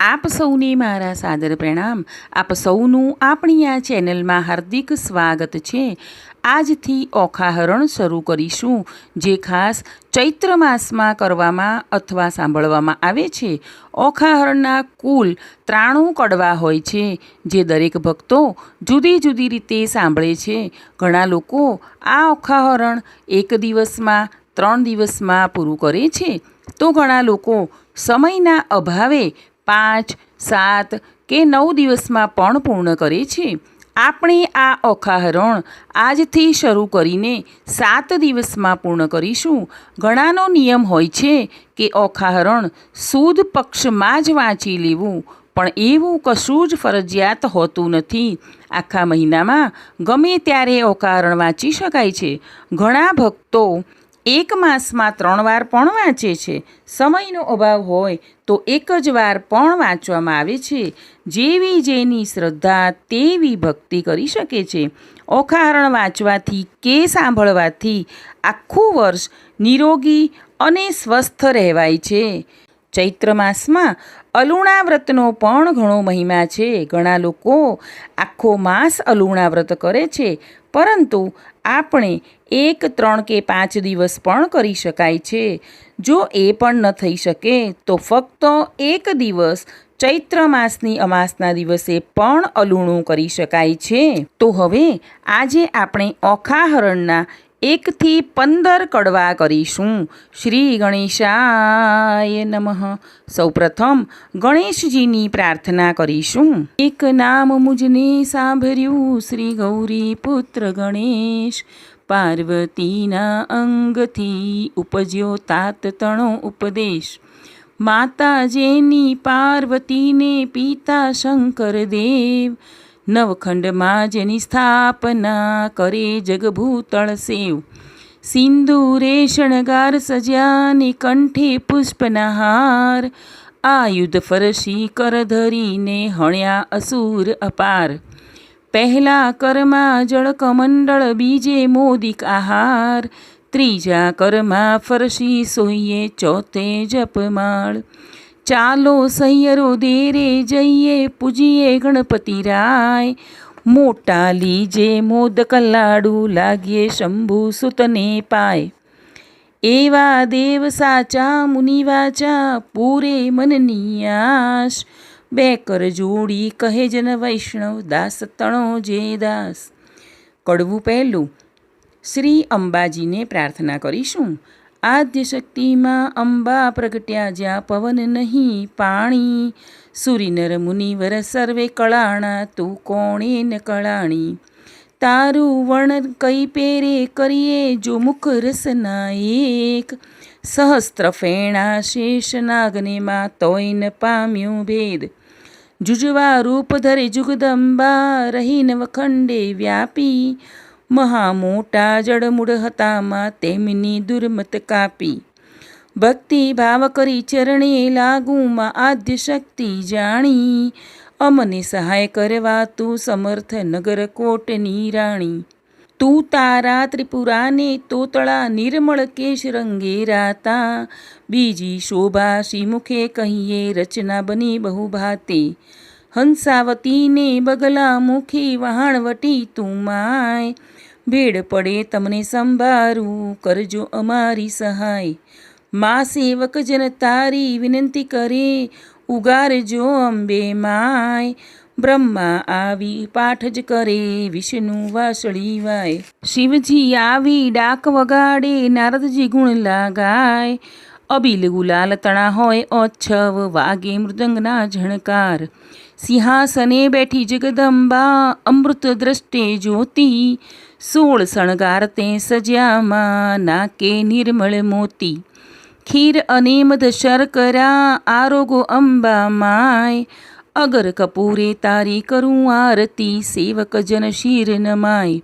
આપ સૌને મારા સાદર પ્રણામ. આપ સૌનું આપણી આ ચેનલમાં હાર્દિક સ્વાગત છે. આજથી ઓખાહરણ શરૂ કરીશું, જે ખાસ ચૈત્ર માસમાં કરવામાં અથવા સાંભળવામાં આવે છે. ઓખાહરણના કુલ ત્રાણું કડવા હોય છે, જે દરેક ભક્તો જુદી જુદી રીતે સાંભળે છે. ઘણા લોકો આ ઓખાહરણ એક દિવસમાં, ત્રણ દિવસમાં પૂરું કરે છે. તો ઘણા લોકો સમયના અભાવે પાંચ, સાત કે નવ દિવસમાં પણ પૂર્ણ કરે છે. આપણે આ અખાહરણ આજથી શરૂ કરીને સાત દિવસમાં પૂર્ણ કરીશું. ઘણાનો નિયમ હોય છે કે અખાહરણ સુદ પક્ષમાં જ વાંચી લેવું, પણ એવું કશું જ ફરજિયાત હોતું નથી. આખા મહિનામાં ગમે ત્યારે અકારણ વાંચી શકાય છે. ઘણા ભક્તો એક માસમાં ત્રણ વાર પણ વાંચે છે. સમયનો અભાવ હોય તો એક જ વાર પણ વાંચવામાં આવે છે. જેવી જેની શ્રદ્ધા તેવી ભક્તિ કરી શકે છે. ઓખારણ વાંચવાથી, કે સાંભળવાથી આખું વર્ષ નિરોગી અને સ્વસ્થ રહેવાય છે. ચૈત્ર માસમાં અલુણા વ્રતનો પણ ઘણો મહિમા છે. ઘણા લોકો આખો માસ અલુણા વ્રત કરે છે, પરંતુ આપણે એક, ત્રણ કે પાંચ દિવસ પણ કરી શકાય છે. જો એ પણ ન થઈ શકે, તો ફક્ત એક દિવસ ચૈત્ર માસની અમાસના દિવસે પણ અલુણું કરી શકાય છે. તો હવે આજે આપણે ઓખાહરણના એકથી પંદર કડવા કરીશું. શ્રી ગણેશાય નમઃ. સૌપ્રથમ ગણેશજીની પ્રાર્થના કરીશું. એક નામ મુજને સાંભળ્યું, શ્રી ગૌરી પુત્ર ગણેશ. પાર્વતીના અંગથી ઉપજ્યો તાત તણો ઉપદેશ. માતા જેની પાર્વતીને પિતા શંકર દેવ નવખંડમાં જેની સ્થાપના કરે જગભૂતળ સેવ. સિંદૂરે શણગાર સજાની કંઠે પુષ્પના હાર આયુધ ફરશી કર ધરીને હણ્યા અસુર અપાર. પહેલા કરમાં જળકમંડળ બીજે મોદિક આહાર. ત્રીજા કરમાં ફરશી સોઈએ ચોથે જપમાળ. ચાલો સૈયરો દેરે જઈએ, પૂજીએ ગણપતિ રાય. મોટા લીજે મોદક લાડુ લાગીએ શંભુ સુતને પાય. એવા દેવ સાચા મુનિવાચા પૂરે મનની આશ. બે કર જોડી કહે જન વૈષ્ણવ દાસ તણો જે દાસ. કડવું પહેલું, શ્રી અંબાજીને પ્રાર્થના કરીશું. આદ્ય શક્તિમાં અંબા પ્રગટ્યા જ્યાં પવન નહીં પાણી. સુરીનર મુનિવર સર્વે કળાણા, તું કોણે ન કળાણી? તારું વર્ણન કઈ પેરે કરીએ, જો મુખ રસના એક. સહસ્ત્ર ફેણા શેષ નાગને માં તોય ન પામ્યું ભેદ. જુજવા રૂપ ધરે જુગદંબા, રહીન વખંડે વ્યાપી. મહા મોટા જળમૂળ હતામાં તેમની દુર્મત કાપી. ભક્તિ ભાવ કરી ચરણે લાગુમાં આદ્ય શક્તિ જાણી. અમને સહાય કરવા તું સમર્થ નગર કોટની રાણી. તું તારા ત્રિપુરાને તોતળા નિર્મળ કેશ રંગે રાતા. બીજી શોભા શ્રીમુખે કહીએ રચના બની બહુ ભાતે હંસાવતીને બગલા મુખી વહાણવટી તું માય. ભેડ પડે તમને સંભારું, કરજો અમારી સહાય. મા સેવક જન તારી વિનંતી કરે, ઉગારજો અંબે માય. બ્રહ્મા આવી પાઠ જ કરે, વિષ્ણુ વાસળી વાય. શિવજી આવી ડાક વગાડે, નારદજી ગુણ લાગાય. અબિલ ગુલાલ તણા હોય ઓચ્છવ વાગે મૃદંગના ઝણકાર. સિંહાસને બેઠી જગદંબા, અમૃત દ્રષ્ટે જ્યોતિ. સોળ શણગાર તે સજ્યામાં નાકે નિર્મળ મોતી. ખીર અને મધ શર્કરા આરોગો અંબા માય અગર કપૂરે તારી કરું આરતી, સેવક જન શીર નમાય.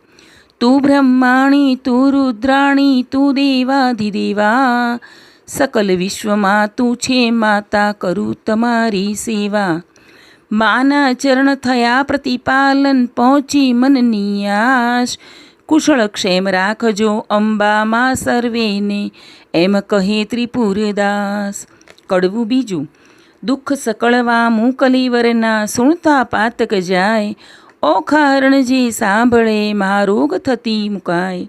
તું બ્રહ્માણી, તું રુદ્રાણી, તું દેવાધિદેવા સકલ વિશ્વમાં તું છે માતા, કરું તમારી સેવા. માના ચરણ થયા પ્રતિપાલન, પહોંચી મનની આશ. કુશળ ક્ષેમ રાખજો અંબામાં સર્વેને. એમ કહે ત્રિપુરદાસ, કડવું બીજું. દુઃખ સકળવા મૂકલીવરના સુણતા પાતક જાય. ઓખા હરણજી સાંભળે મહારોગ થતી મુકાય.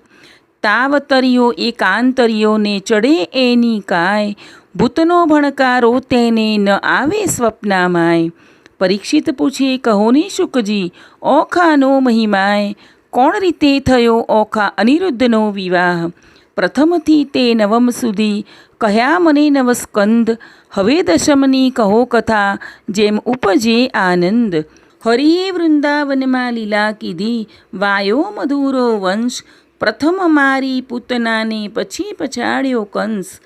તાવતરિયો એકાંતરિયોને ચડે એની કાય. ભૂતનો ભણકારો તેને ન આવે સ્વપ્નામાય. પરીક્ષિત પૂછે કહોની શુકજી ઓખાનો મહિમાય. કોણ રીતે થયો ઓખા અનિરુદ્ધનો વિવાહ? પ્રથમથી તે નવમ સુધી કહ્યા મને નવસ્કંદ, હવે દશમની કહો કથા, જેમ ઉપજે આનંદ. હરિએ વૃંદાવનમાં લીલા કીધી, વાયો મધુરો વંશ, પ્રથમ મારી પૂતનાને પછી પછાડ્યો કંસ.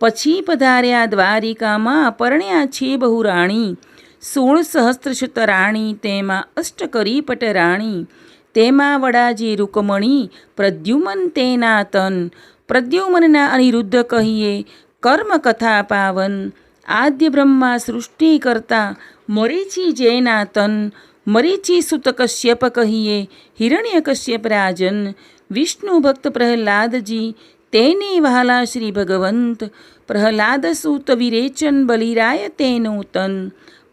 પછી પધાર્યા દ્વારિકામાં પરણ્યા છે બહુ રાણી સોળ સહસ્ત્રશત રાણી તેમાં અષ્ટકરી પટરાણી. તેમાં વડાજી રૂકમણી પ્રદ્યુમન તેના તન, પ્રદ્યુમનના અનિરુદ્ધ કહીએ કર્મકથા પાવન, આદ્ય બ્રહ્મા સૃષ્ટિ કરતા મરીચી જેના તન, મરીચી સુત કશ્યપ કહીએ, હિરણ્ય કશ્યપ રાજન, વિષ્ણુ ભક્ત પ્રહલાદજી, તેને વહાલા શ્રી ભગવંત, પ્રહલાદ સૂત વિરેચન બલિરાય તેનું તન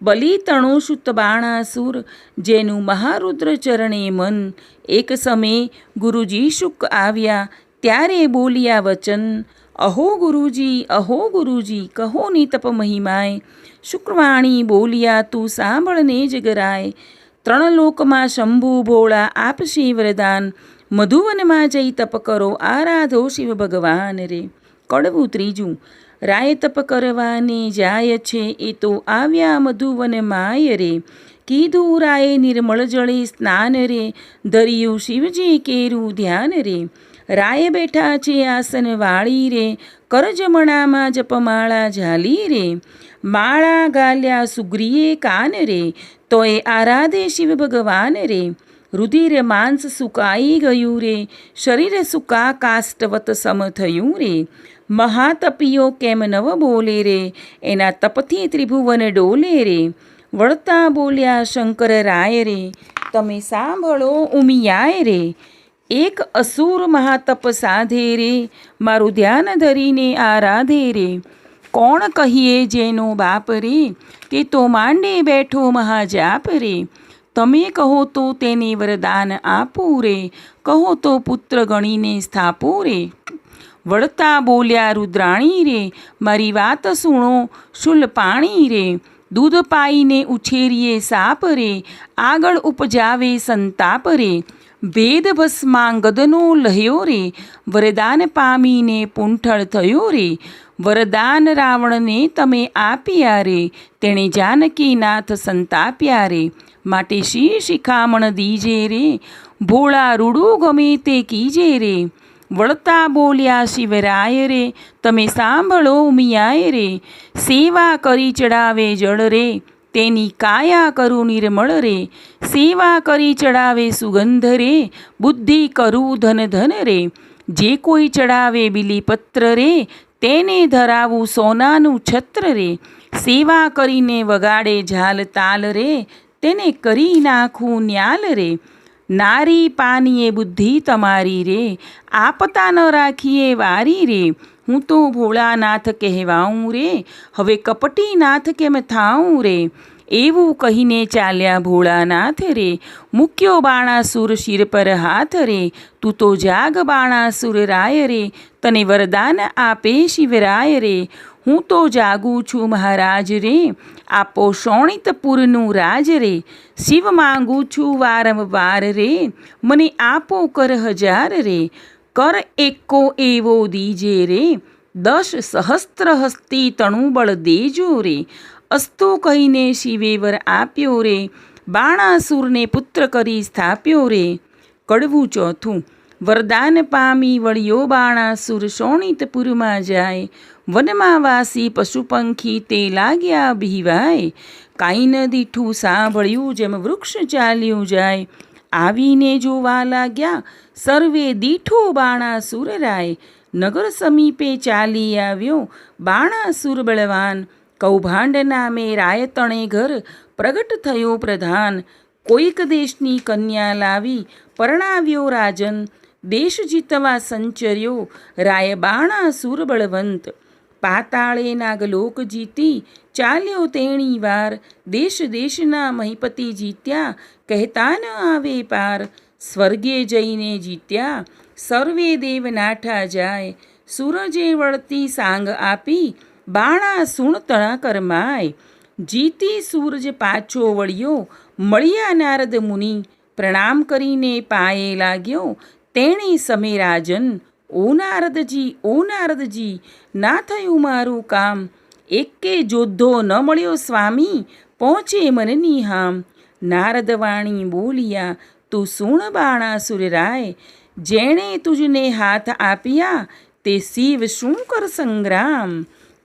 બલિ તણોસુત બાણાસુર, જેનું મહારુદ્ર ચરણે મન. એક સમયે ગુરુજી શુક આવ્યા, ત્યારે બોલ્યા વચન, અહો ગુરુજી અહો ગુરુજી, કહો ની તપ મહિમાય શુક્રવાણી બોલ્યા, તું સાંભળને જ ગરાય ત્રણ લોકમાં શંભુ ભોળા આપશે વરદાન. મધુવનમાં જઈ તપ કરો, આરાધો શિવ ભગવાન રે. કડવું ત્રીજું રાય તપ કરવાની જાય છે એ તો આવ્યા મધુવન માય રે. કીધું રાય નિર્મળ જળે સ્નાન રે ધર્યું શિવજી કેરું ધ્યાન રે. રાય બેઠા છે આસન વાળી રે, કરજમણામાં જપમાળા ઝાલી રે. માળા ગાલ્યા સુગ્રીએ કાન રે, તોય આરાધે શિવ ભગવાન રે. રુધિર માંસ સુકાઈ ગયું રે, શરીર સુકા કાષ્ટવત સમ થયું રે. મહાતપીઓ કેમ નવ બોલે રે? એના તપથી ત્રિભુવન ડોલે રે. વળતા બોલ્યા શંકર રાય રે, તમે સાંભળો, ઉમિયાય રે. એક અસુર મહાતપ સાધે રે. મારું ધ્યાન ધરીને આરાધે રે. કોણ કહીએ જેનો બાપ રે? તે તો માંડે બેઠો મહાજાપ રે. તમે કહો તો તેને વરદાન આપું રે. કહો તો પુત્ર ગણીને સ્થાપું રે. વળતા બોલ્યા, રુદ્રાણી રે, મારી વાત સુણો, શુલ પાણી રે, દૂધ પાઈને ઉછેરીએ સાપ રે, આગળ ઉપજાવે સંતાપ રે ભેદ ભસ્માંગદનો લહ્યો રે, વરદાન પામીને પૂંઠળ થયો રે, વરદાન રાવણને તમે આપ્યા રે, તેણે જાનકીનાથ સંતાપ્યા રે, માટે શી શિખામણ દીજે રે, ભોળા રૂડું ગમે તે કીજે રે વળતા બોલ્યા શિવરાય રે તમે સાંભળો ઉમિયાય રે સેવા કરી ચડાવે જળ રે તેની કાયા કરું નિર્મળ રે સેવા કરી ચડાવે સુગંધ રે બુદ્ધિ કરું ધન ધન રે જે કોઈ ચડાવે બિલીપત્ર રે તેને ધરાવું સોનાનું છત્ર રે સેવા કરીને વગાડે ઝાલ તાલ રે તેને કરી નાખું ન્યાલ રે નારી પાનીએ બુદ્ધિ તમારી રે, આપતા ન રાખીએ વારી રે. હું તો ભોળાનાથ કહેવાઉં રે, હવે કપટીનાથ કેમ થાઉં રે? એવું કહીને ચાલ્યા ભોળાનાથ રે, મૂક્યો બાણાસુર શિર પર હાથ રે. તું તો જાગ બાણાસુર રાય રે, તને વરદાન આપે શિવરાય રે. હું તો જાગું છું મહારાજ રે. આપો શોણિતપુરનું રાજ રે. શિવ માંગું છું વારંવાર રે. મને આપો કર હજાર રે. કર એકો એવો દીજે રે. દશ સહસ્ત્ર હસ્તી તણુબળ દેજો રે. અસ્તુ કહીને શિવે વર આપ્યો રે. બાણાસુરને પુત્ર કરી સ્થાપ્યો રે. કડવું ચોથું. વરદાન પામી વળ્યો બાણાસુર શોણિતપુરમાં જાય. વનમાં વાસી પશુ તે લાગ્યા બીવાય કાંઈ ન દીઠું સાંભળ્યું જેમ વૃક્ષ ચાલ્યું જાય. આવીને જોવા લાગ્યા, સર્વે દીઠો બાણાસુર રાય. નગર સમીપે ચાલી આવ્યો બાણાસુર બળવાન. કૌભાંડ નામે રાયતણે ઘર પ્રગટ થયો પ્રધાન. કોઈક દેશની કન્યા લાવી પરણાવ્યો રાજન. દેશ જીતવા સંચર્યો રાય બાણાસુર બળવંત. પાતાળે નાગલોક જીતી, ચાલ્યો તેણી વાર. દેશ દેશના મહિપતિ જીત્યા કહેતા ન આવે પાર. સ્વર્ગે જઈને જીત્યા, સર્વે દેવ નાઠા જાય. સૂરજે વળતી સાંગ આપી, બાણા સુણ તણા કરમાય જીતી સૂરજ પાછો વળ્યો, મળ્યા નારદ મુનિ. પ્રણામ કરીને પાયે લાગ્યો, તેણે સમે રાજન ઓ નારદજી ઓ નારદજી ના થયું મારું કામ એકે જોધો ન મળ્યો સ્વામી પહોંચે મને નિહામ નારદવાણી બોલિયા તું સુણ બાણાસુર રાય જેણે તુજને હાથ આપ્યા તે શિવ શું કર સંગ્રામ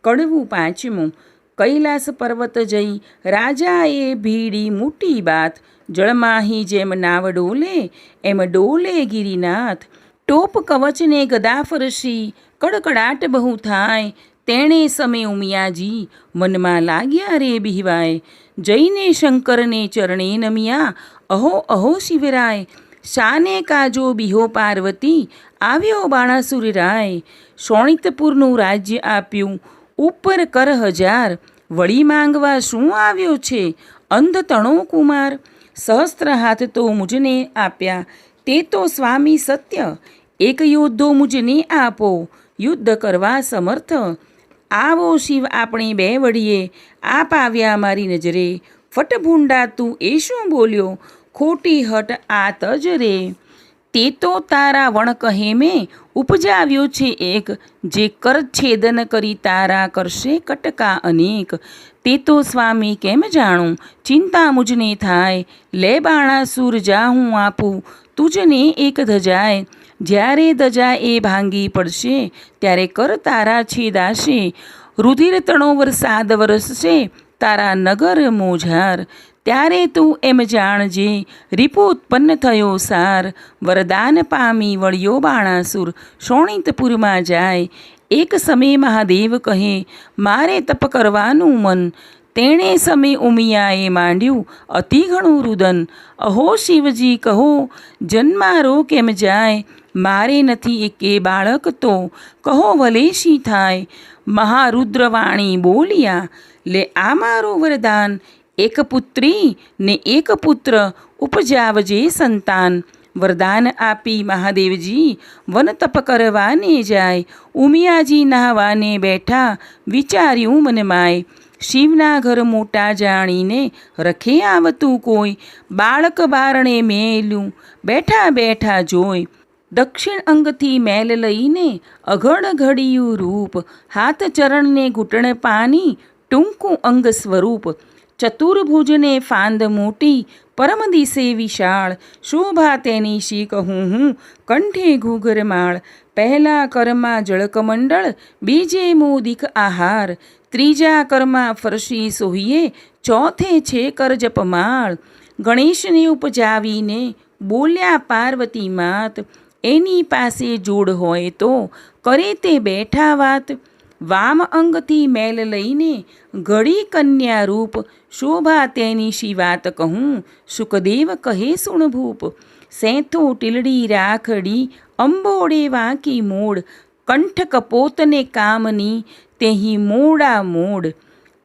કડવું પાંચમું કૈલાસ પર્વત જઈ રાજાએ ભીડી મોટી બાત જળમાહી જેમ નાવ ડોલે એમ ડોલે ગિરિનાથ ટોપ કવચને ગદા ફરસી કડકડાટ બહુ થાય, તેણે સમે ઉમિયાજી, મનમાં લાગ્યા રે બિહવાય. જઈને શંકરને ચરણે નમિયા, અહો અહો શિવરાય, શાને કાજો બિહો પાર્વતી, આવ્યો બાણાસુર રાય. શોણિતપુરનું રાજ્ય આપ્યું, ઉપર કર હજાર, વળી માંગવા શું આવ્યો છે? અંધ તણો કુમાર, સહસ્ત્ર હાથ તો મુજને આપ્યા. તે તો સ્વામી સત્ય. એક યોદ્ધો મુજને આપો. યુદ્ધ કરવા સમર્થ. આવો શિવ આપણે બે વળીએ આપ આવ્યા મારી નજરે. ફટભૂંડા તું એ શું બોલ્યો? ખોટી હટ આ તજ રે. તે તો તારા વણ કહે મેં. ઉપજાવ્યો છે એક. જે કરછેદન કરી તારા કરશે કટકા અનેક. તે તો સ્વામી કેમ જાણું? ચિંતા મુજને થાય. લે બાણાસુર જા હું આપું. તુજને એક ધજાય. જ્યારે ધજા એ ભાંગી પડશે, ત્યારે કર તારા છેદાશે. રુધિર તણો વરસાદ વરસશે, તારા નગર મોઝાર ત્યારે તું એમ જાણજે, રીપુ ઉત્પન્ન થયો સાર. વરદાન પામી વળ્યો બાણાસુર, શોણિતપુરમાં જાય. એક સમય મહાદેવ કહે, મારે તપ કરવાનું મન. તેણે સમય ઉમિયાએ માંડ્યું, અતિ ઘણું રુદન. અહો શિવજી, કહો, જન્મારો કેમ જાય? મારે નથી એકે બાળક તો. કહો વલેશી થાય? મહારુદ્રવાણી બોલ્યા, લે આ મારું વરદાન. એક પુત્રી ને એક પુત્ર ઉપજાવજે સંતાન. વરદાન આપી મહાદેવજી, વન તપ કરવાને જાય. ઉમિયાજી નહાવાને બેઠા, વિચાર્યું મનમાય શિવના ઘર મોટા જાણીને રખે આવતું કોઈ. બાળક બારણે મેલું બેઠા બેઠા જોઈ. દક્ષિણ અંગથી મેલ લઈને અઘડ ઘડિયું રૂપ, હાથ ચરણને ઘૂંટણ પાની ટૂંકું અંગ સ્વરૂપ. ચતુર્ભુજને ફાંદ મોટી, પરમ દિશે વિશાળ. શોભા તેની શી કહું હું, કંઠે ઘૂઘરમાળ. પહેલા કરમાં જળકમંડળ, બીજે મોદિક આહાર, ત્રીજા કરમાં ફરશી સોહીએ, ચોથે છે કરજપમાળ ગણેશને ઉપજાવીને બોલ્યા પાર્વતી માત, એની પાસે જોડ હોય તો કરે તે બેઠા વાત. વામ અંગથી મેલ લઈને ઘડી કન્યા રૂપ, શોભા તેની શી વાત કહું? સુખદેવ કહે સુણભૂપ. સેંથો ટીલડી રાખડી અંબોડે વાંકી મોડ કંઠ કપોતને કામની, તેહી મોડા મોડ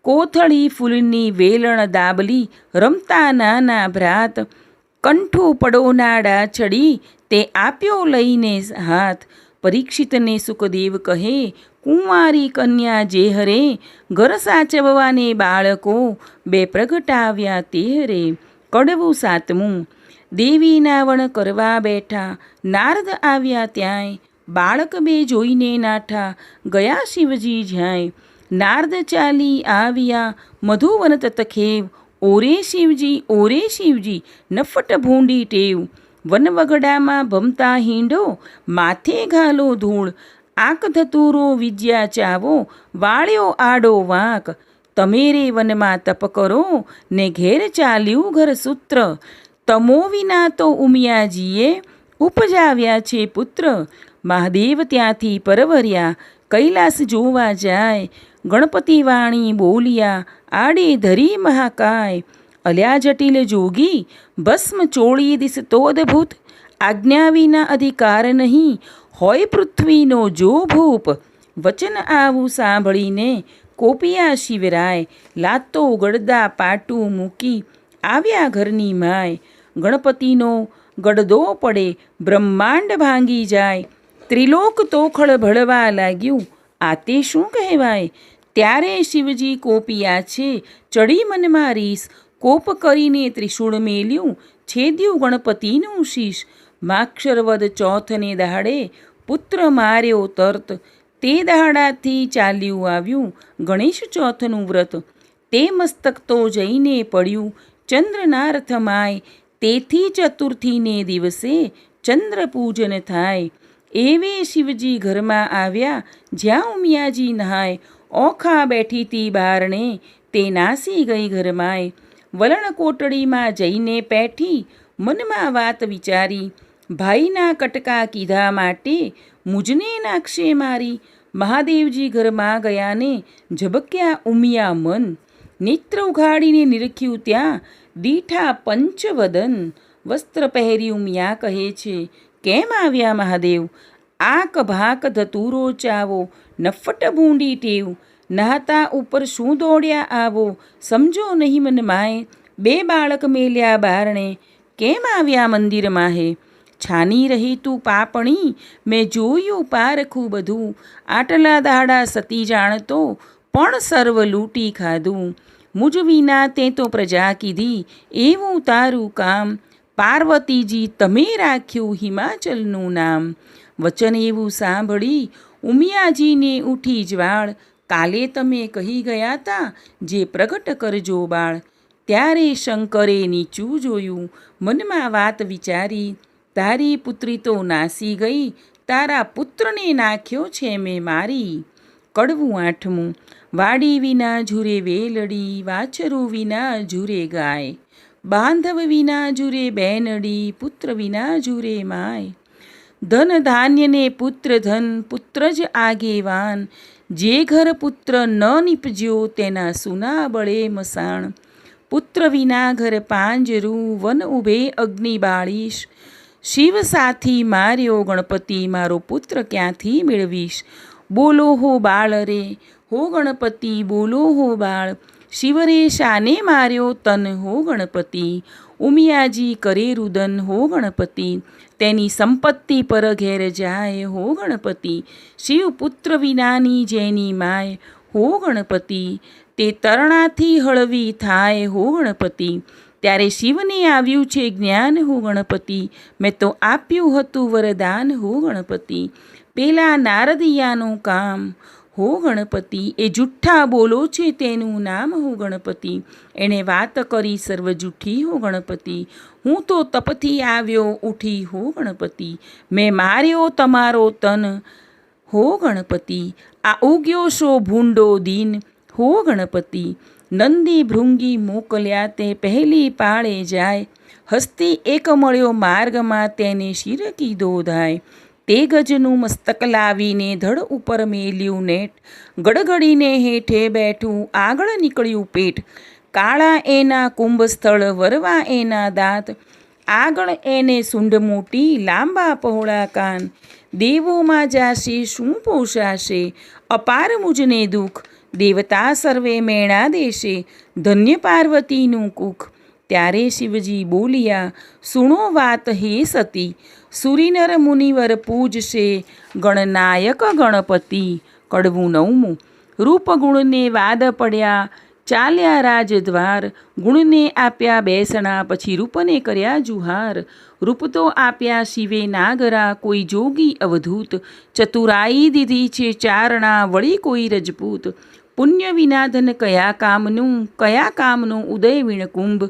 કોથળી ફૂલની વેલણ દાબલી, રમતા નાના ભ્રાત. કંઠો પડોનાડા ચડી, તે આપ્યો લઈને હાથ. પરીક્ષિતને સુખદેવ કહે, કુંવારી કન્યા જે હરે, ઘર સાચવવાને બાળકો, બે પ્રગટાવ્યા તે હરે કડવું સાતમું દેવીના વણ કરવા બેઠા, નારદ આવ્યા ત્યાંય, બાળક બે જોઈને નાઠા, ગયા શિવજી જ્યાંય. નારદ ચાલી આવ્યા મધુવન તતખેવ ઓરે શિવજી ઓરે શિવજી, નફટ ભૂંડી ટેવ. વનવગડામાં ભમતા હિંડો, માથે ઘાલો ધૂળ. આંક ધતુરો વિદ્યા ચાવો, વાળ્યો આડો વાંક. તમે રે વનમાં તપ કરો, ને ઘેર ચાલ્યું ઘર સૂત્ર. તમો વિના તો ઉમિયાજીએ ઉપજાવ્યા છે પુત્ર. મહાદેવ ત્યાંથી પરવર્યા, કૈલાસ જોવા જાય ગણપતિ વાણી બોલ્યા, આડે ધરી મહાકાય. અલ્યા જટિલ જોગી, ભસ્મ ચોળી દિસ તો અદભૂત આજ્ઞા વિના અધિકાર નહીં, હોય પૃથ્વીનો જો ભૂપ. વચન આવું સાંભળીને કોપિયા શિવરાય, લાતો ગડદા પાટું મૂકી, આવ્યા ઘરની માય. ગણપતિનો ગડદો પડે, બ્રહ્માંડ ભાંગી જાય. ત્રિલોક તોખળ ભળવા લાગ્યું. આ તે શું કહેવાય? ત્યારે શિવજી કોપિયા છે. ચડી મનમાં રીસ. કોપ કરીને ત્રિશૂળ મેલ્યું. છેદ્યું ગણપતિનું શીશ. માક્ષરવદ ચોથને દહાડે પુત્ર માર્યો તર્ત. તે દહાડાથી ચાલ્યું આવ્યું ગણેશ ચોથનું વ્રત. તે મસ્તક તો જઈને પડ્યું. ચંદ્રનાર્થ રથમાય તેથી ચતુર્થીને દિવસે ચંદ્ર પૂજન થાય. એવે શિવજી ઘરમાં આવ્યા, જ્યાં ઉમિયાજી નહાય. ઓખા બેઠી તી બારણે, તે નાસી ગઈ ઘરમાંય. વલણ કોટડીમાં જઈને પેઠી મનમાં વાત વિચારી. ભાઈના કટકા કીધા માટે મુજને નાખશે મારી. મહાદેવજી ઘરમાં ગયાને ઝબક્યા ઉમિયા મન. નેત્ર ઉઘાડીને નિરખ્યું ત્યાં દીઠા પંચવદન વસ્ત્ર પહેરી ઉમિયા કહે છે, કેમ આવ્યા મહાદેવ? આક ભાક ધતુરો ચાવો, નફટ ભૂંડી ટેવ. નહાતા ઉપર શું દોડ્યા આવો? સમજો નહીં મન માય બે બાળક મેલ્યા બારણે. કેમ આવ્યા મંદિર માહે? છાની રહી તું પાપણી. મેં જોયું પારખું બધું આટલા દાડા સતી જાણતો, પણ સર્વ લૂંટી ખાધું. મુજ વિના તે તો પ્રજા કીધી, એવું તારું કામ, પાર્વતીજી તમે રાખ્યું હિમાચલનું નામ. વચન એવું સાંભળી ઉમિયાજીને ઉઠી જ્વાળ, કાલે તમે કહી ગયા તા જે પ્રગટ કરજો બાળ. ત્યારે શંકરે નીચું જોયું, મનમાં વાત વિચારી, તારી પુત્રી તો નાસી ગઈ, તારા પુત્રને નાખ્યો છે મેં મારી. કડવું આઠમું વાડી વિના ઝૂરે વેલડી, વાછરું વિના ઝૂરે ગાય, બાંધવ વિના ઝૂરે બેનડી પુત્ર વિના ઝૂરે માય. ધન ધાન્યને પુત્ર ધન, પુત્ર જ આગેવાન. જે ઘર પુત્ર ન નીપજ્યો તેના સુના બળે મસાણ. પુત્ર વિના ઘર પાંજરું, વન ઉભે અગ્નિ બાળીશ. શિવ સાથી માર્યો ગણપતિ, મારો પુત્ર ક્યાંથી મેળવીશ? બોલો હો બાળ રે હો ગણપતિ બોલો હો બાળ. શિવરે શાને માર્યો તન હો ગણપતિ. ઉમિયાજી કરે રુદન હો ગણપતિ. તેની સંપત્તિ પર ઘેર જાય હો ગણપતિ. શિવ પુત્ર વિનાની જેની માય હો ગણપતિ. તે તરણાથી હળવી થાય હો ગણપતિ. ત્યારે શિવને આવ્યું છે જ્ઞાન હો ગણપતિ. મેં તો આપ્યું હતું વરદાન હો ગણપતિ. પેલા નારદિયાનું કામ હો ગણપતિ, એ જુઠ્ઠા બોલો છે તેનું નામ હો ગણપતિ. એણે વાત કરી સર્વ જુઠ્ઠી, હો ગણપતિ. હું તો તપથી આવ્યો, ઉઠી, હો ગણપતિ. મેં માર્યો તમારો તન, હો ગણપતિ. આ ઉગ્યો શો ભૂંડો દિન, હો ગણપતિ. નંદી ભૃંગી મોકલ્યા તે પહેલી પાળે જાય. હસ્તી એક મળ્યો માર્ગમાં તેને શિર કીધો ધાય તે ગજનું મસ્તક લાવીને ધડ ઉપર મેલ્યું નેટ. ગડગડીને હેઠે બેઠું આગળ નીકળ્યું પેટ. કાળા એના કુંભ સ્થળ વરવા એના દાંત. આગળ એને સૂંઢ મોટી, લાંબા પહોળા કાન. દેવોમાં જાશે, શું પોષાશે? અપાર મુજને દુઃખ. દેવતા સર્વે મેણા દેશે. ધન્ય પાર્વતીનું કુખ. ત્યારે શિવજી બોલ્યા, સુણો વાત હે સતી, સુરીનર મુનિવર પૂજશે ગણનાયક ગણપતિ. કડવું નવમું રૂપગુણને વાદ પડ્યા, ચાલ્યા રાજદ્વાર, ગુણને આપ્યા બેસણા, પછી રૂપને કર્યા જુહાર. રૂપ તો આપ્યા શિવે નાગરા, કોઈ જોગી અવધૂત, ચતુરાઈ દીધી છે ચારણા, વળી કોઈ રજપૂત. પુણ્ય વિનાધન કયા કામનું કયા કામનું ઉદય વિણકુંભ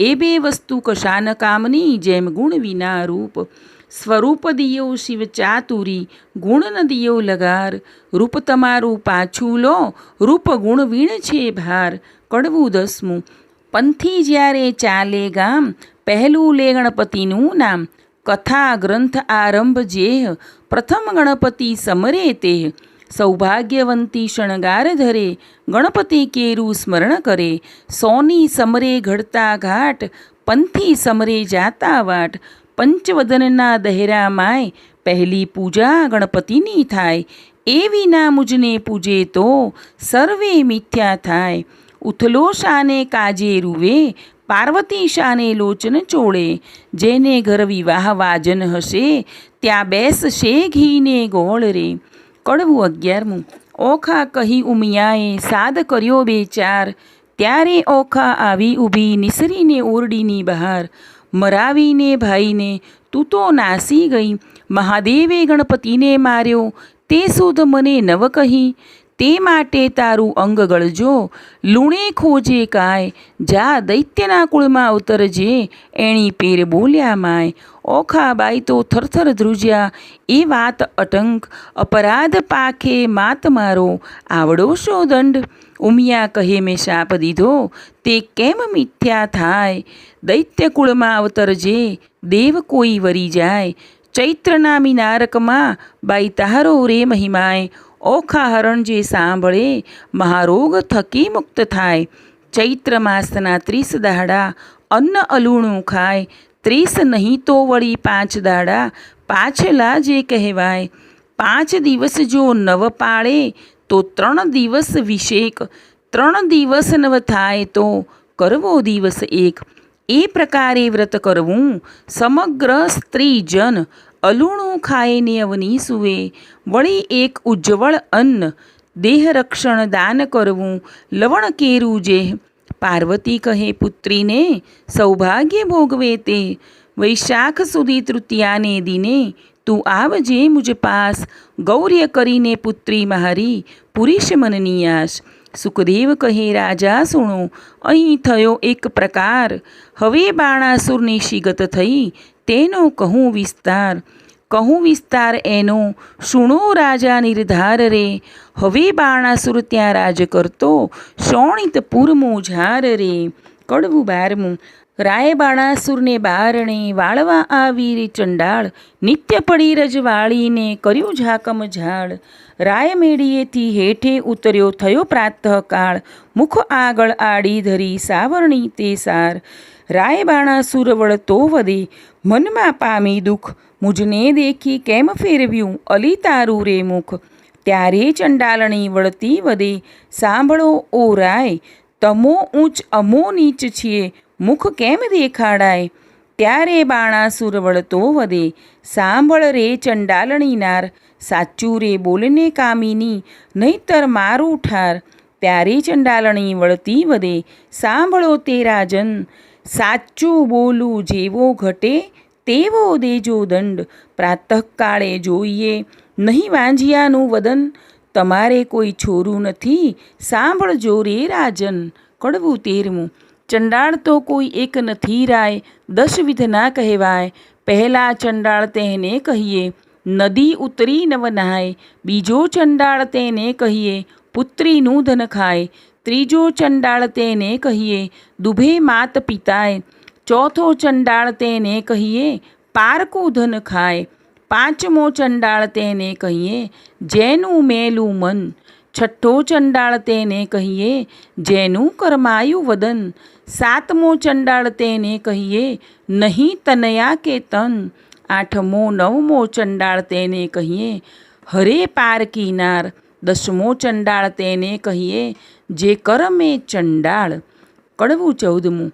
એ બે વસ્તુ કશાન કામની, જેમ ગુણ વિના રૂપ. સ્વરૂપ દિયો શિવ ચાતુરી, ગુણ ન દિયો લગાર. રૂપ તમારું પાછું લો, રૂપ ગુણ વીણ છે ભાર. કડવું દસમું, પંથી જ્યારે ચાલે ગામ, પહેલું લે ગણપતિનું નામ. કથા ગ્રંથ આરંભ જેહ, પ્રથમ ગણપતિ સમરે તે સૌભાગ્યવંતી શણગાર ધરે, ગણપતિ કેરું સ્મરણ કરે. સોની સમરે ઘડતા ઘાટ, પંથી સમરે જાતા વાટ. પંચવદનના દહેરા માય, પહેલી પૂજા ગણપતિની થાય. એવી ના મુજને પૂજે તો સર્વે મિથ્યા થાય. ઉથલો શાને કાજે રૂવે, પાર્વતી શાને લોચન ચોળે. જેને ઘર વિવાહ વાજન હશે, ત્યાં બેસશે ઘીને ગોળ રે. કડવું અગિયારમું. ઓખા કહી ઉમિયાએ સાદ કર્યો બે ચાર. ત્યારે ઓખા આવી ઊભી નિસરીને ઓરડીની બહાર. મરાવીને ભાઈને તું તો નાસી ગઈ. મહાદેવે ગણપતિને માર્યો. તે સુધ મને નવ કહી. તે માટે તારું અંગ ગળજો. લૂણે ખોજે કાય. જા દૈત્યના કુળમાં અવતરજે. એણી પેર બોલ્યા માય. ઓખાબાઈ તો થરથર ધ્રુજ્યા. એ વાત અટંક, અપરાધ પાખે માત મારો, આવડો શો દંડ? ઉમિયા કહે મેં શાપ દીધો, તે કેમ મિથ્યા થાય? દૈત્યકુળમાં અવતરજે દેવ કોઈ વરી જાય. ચૈત્ર નામી નારકમાં બાઈ તારો રે મહિમાય ઓખા હરણ જે સાંભળે, મહારોગ થકી મુક્ત થાય. ચૈત્ર માસના ત્રીસ દાડા અન્ન અલૂણું ખાય ત્રીસ નહીં તો વળી પાંચ દાડા પાછલા જે કહેવાય, પાંચ દિવસ જો નવ પાળે તો ત્રણ દિવસ વિષેક ત્રણ દિવસ નવ થાય તો કરવો દિવસ એક. એ પ્રકારે વ્રત કરવું સમગ્ર સ્ત્રીજન અલુણું ખાઈને અવની સુવે. વળી એક ઉજ્જવળ અન્ન દેહ રક્ષણ દાન કરવું, લવણ કેરું જે પાર્વતી કહે, પુત્રીને સૌભાગ્ય ભોગવે તે. વૈશાખ સુધી તૃતીયાને દિને તું આવજે મુજ પાસ. ગૌર્ય કરીને પુત્રી મારી પુરુષ મનની આશ. સુખદેવ કહે, રાજા સુણો, અહીં થયો એક પ્રકાર. હવે બાણાસુરની શિગત થઈ, તેનો કહું વિસ્તાર. કહું વિસ્તાર એનો, સુણો રાજા નિર્ધાર રે. હવે બાણાસુર ત્યાં રાજ કરતો શોણિતપુર ઝાર રે. કડવું બારમું, રાય બાણાસુરને બારણે વાળવા આવી રે ચંડાળ. નિત્ય પડી રજવાળીને કર્યું ઝાકમ ઝાડ રાય મેળીએથી હેઠે ઉતર્યો થયો પ્રાતઃકાળ. મુખ આગળ આડી ધરી સાવરણી તે સાર. રાય સુરવળ તો વધે મનમાં પામી દુઃખ, મુજને દેખી કેમ ફેરવ્યું અલી તારું રે મુખ? ત્યારે ચંડાલણી વળતી વધે સાંભળો ઓ રાય, તમો ઊંચ અમો નીચ છીએ, મુખ કેમ દેખાડાય? ત્યારે બાણાસુર વળતો વધે સાંભળ રે ચંડાલણી નાર, સાચું રે બોલને કામીની, નહીતર મારું ઠાર. ત્યારે ચંડાલણી વળતી વધે સાંભળો તે રાજન સાચું બોલું જેવો ઘટે, તેવો દેજો દંડ. પ્રાતઃકાળે જોઈએ નહીં વાંજિયાનું વદન. તમારે કોઈ છોરું નથી, સાંભળજો રે રાજન, કડવું તેરમું. ચંડાળ તો કોઈ એક નથી રાય દશવિધ ના કહેવાય. પહેલા ચંડાળ તેને કહીએ, નદી ઉતરી નવ નહાય બીજો ચંડાળ તેને કહીએ, પુત્રીનું ધન ખાય. ત્રીજો ચંડાળ તેને કહીએ, દુભે માત પિતાય. ચોથો ચંડાળ તેને કહીએ, પારકું ધન ખાય. પાંચમો ચંડાળ તેને કહીએ, જેનું મેલું મન. છઠ્ઠો ચંડાળ તેને કહીએ, જેનું કરમાયું વદન. સાતમો ચંડાળ તેને કહીએ, નહીં તનયા કે તન. આઠમો, નવમો ચંડાળ તેને કહીએ, હરે પાર કિનાર દસમો ચંડાળ તેને કહીએ જે કરમે ચંડાળ. કડવું ચૌદમું.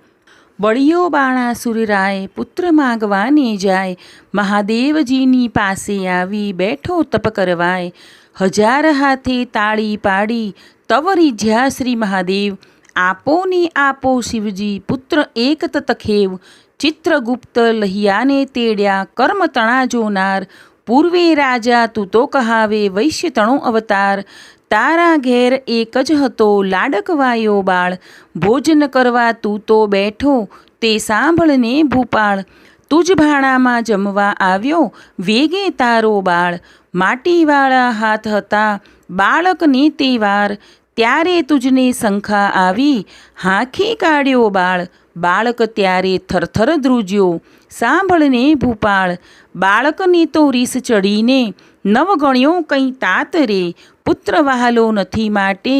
બળિયો બાણાસુર રાય પુત્ર માગવાને જાય. મહાદેવજીની પાસે આવી બેઠો તપ કરવાય. હજાર હાથે તાળી પાડી તવરી જ્યા શ્રી મહાદેવ. આપો ને આપો શિવજી પુત્ર એક તતખેવ ચિત્રગુપ્ત લહિયાને તેડ્યા કર્મ તણા જોનાર પૂર્વે રાજા તું તો કહાવે વૈશ્ય તણો અવતાર. તારા ઘેર એક જ હતો લાડકવાયો બાળ. ભોજન કરવા તું તો બેઠો, તે સાંભળને ભૂપાળ. તુજ ભાણામાં જમવા આવ્યો, વેગે તારો બાળ. માટીવાળા હાથ હતા બાળકની તે વાર ત્યારે તુજને શંખા આવી, હાંખી કાઢ્યો બાળ. બાળક ત્યારે થરથર ધ્રુજ્યો, સાંભળને ભૂપાળ. બાળકની તો રીસ ચડીને નવ ગણ્યો કંઈ તાત રે. પુત્ર વહાલો નથી માટે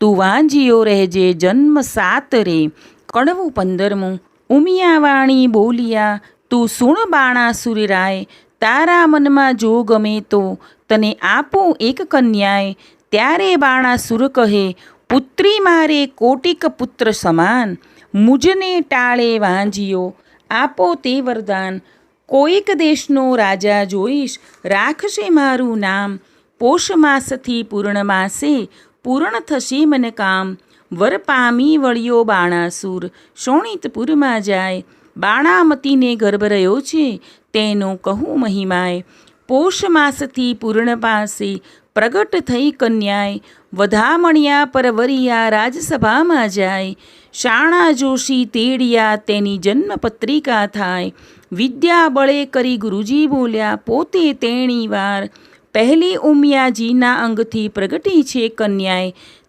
તું વાંજીઓ રહેજે જન્મ સાત રે. કડવું પંદરમું, ઉમિયાવાણી બોલિયા, તું સુણ બાણાસુર રાય તારા મનમાં જો ગમે તો તને આપું એક કન્યાએ ત્યારે બાણાસુર કહે, પુત્રી મારે કોટિક પુત્ર સમાન, મુજને ટાળે વાંજીઓ આપો તે વરદાન. કોઈક દેશનો રાજા જોઈશ, રાખશે મારું નામ. પોષ માસથી પૂર્ણ માસે પૂર્ણ થશે મને કામ. વર પામી વળ્યો બાણાસુર શોણિતપુરમાં જાય. બાણામતીને ગર્ભ રહ્યો છે, તેનો કહું મહિમાય પોષ માસથી પૂર્ણ પાસે પ્રગટ થઈ કન્યાએ. વધામણિયા પરવરિયા રાજસભામાં જાય. શાણા જોશી તેડિયા તેની જન્મપત્રિકા થાય. વિદ્યા બળે કરી ગુરુજી બોલ્યા, પોતે તેણી વાર. પહેલી ઉમિયાજીના અંગથી પ્રગટી છે કન્યાએ.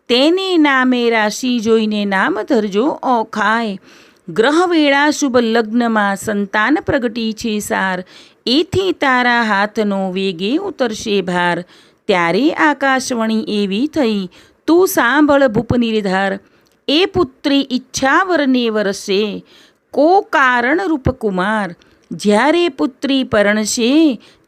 તેને નામે રાશિ જોઈને નામ ધરજો ઓખાય ગ્રહવેળા શુભ લગ્નમાં સંતાન પ્રગટી છે સાર. એથી તારા હાથનો વેગે ઉતરશે ભાર. ત્યારે આકાશવાણી એવી થઈ, તું સાંભળ ભૂપનિર્ધાર એ પુત્રી ઈચ્છા વરને વરસે. કો કારણ રૂપકુમાર જ્યારે પુત્રી પરણશે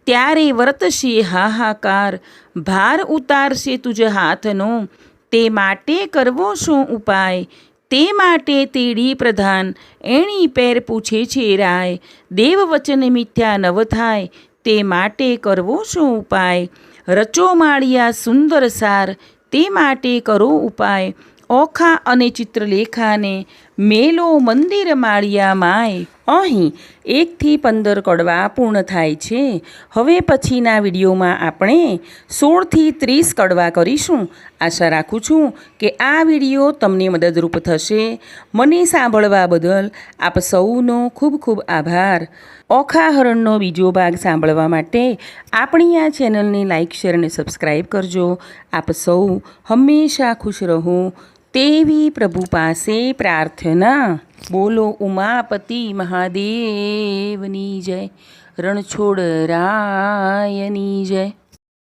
ત્યારે વર્તશે હાહાકાર? ભાર ઉતારશે તુજ હાથનો. તે માટે કરવો શું ઉપાય? તે માટે તેડી પ્રધાન. એણી પેર પૂછે છે રાય. દેવ વચન મિથ્યા નવ થાય. તે માટે કરવો શું ઉપાય? રચો માળિયા સુંદર સાર. તે માટે કરો ઉપાય. ઓખા અને ચિત્રલેખાને મેલો મંદિર માળિયા માય અહીં એકથી પંદર કડવા પૂર્ણ થાય છે. હવે પછીના વિડીયોમાં આપણે સોળથી ત્રીસ કડવા કરીશું. આશા રાખું છું કે આ વીડિયો તમને મદદરૂપ થશે. મને સાંભળવા બદલ આપ સૌનો ખૂબ ખૂબ આભાર. ઓખા હરણનો બીજો ભાગ સાંભળવા માટે આપણી આ ચેનલને લાઇક શેર અને સબસ્ક્રાઈબ કરજો. આપ સૌ હંમેશા ખુશ રહો. તેવી પ્રભુ પાસે પ્રાર્થના. બોલો ઉમાપતિ મહાદેવની જય. રણછોડ રાયની જય.